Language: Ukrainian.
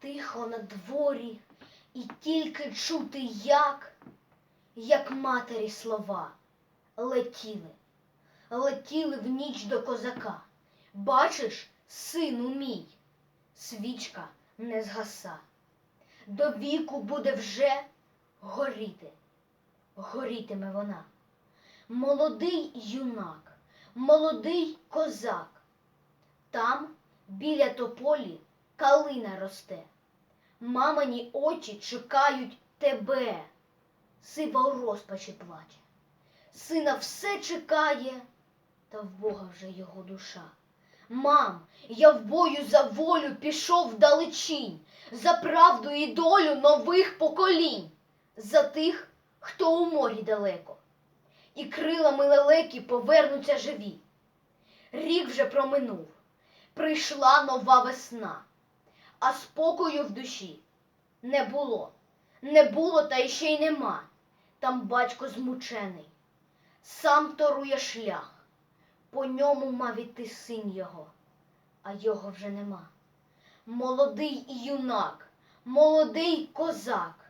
Тихо на дворі, і тільки чути, як, як матері слова летіли, летіли в ніч до козака. Бачиш, сину мій, свічка не згаса. До віку буде вже горіти, горітиме вона. Молодий юнак, молодий козак. Там біля тополі калина росте. Мамині очі чекають тебе. Сива у розпачі плаче. Сина все чекає, та в Бога вже його душа. Мам, я в бою за волю пішов вдалечінь, за правду і долю нових поколінь, за тих, хто у морі далеко, і крилами лелеки повернуться живі. Рік вже проминув, прийшла нова весна, а спокою в душі не було, не було та ще й нема. Там батько змучений, сам торує шлях, по ньому мав іти син його, а його вже нема. Молодий юнак, молодий козак,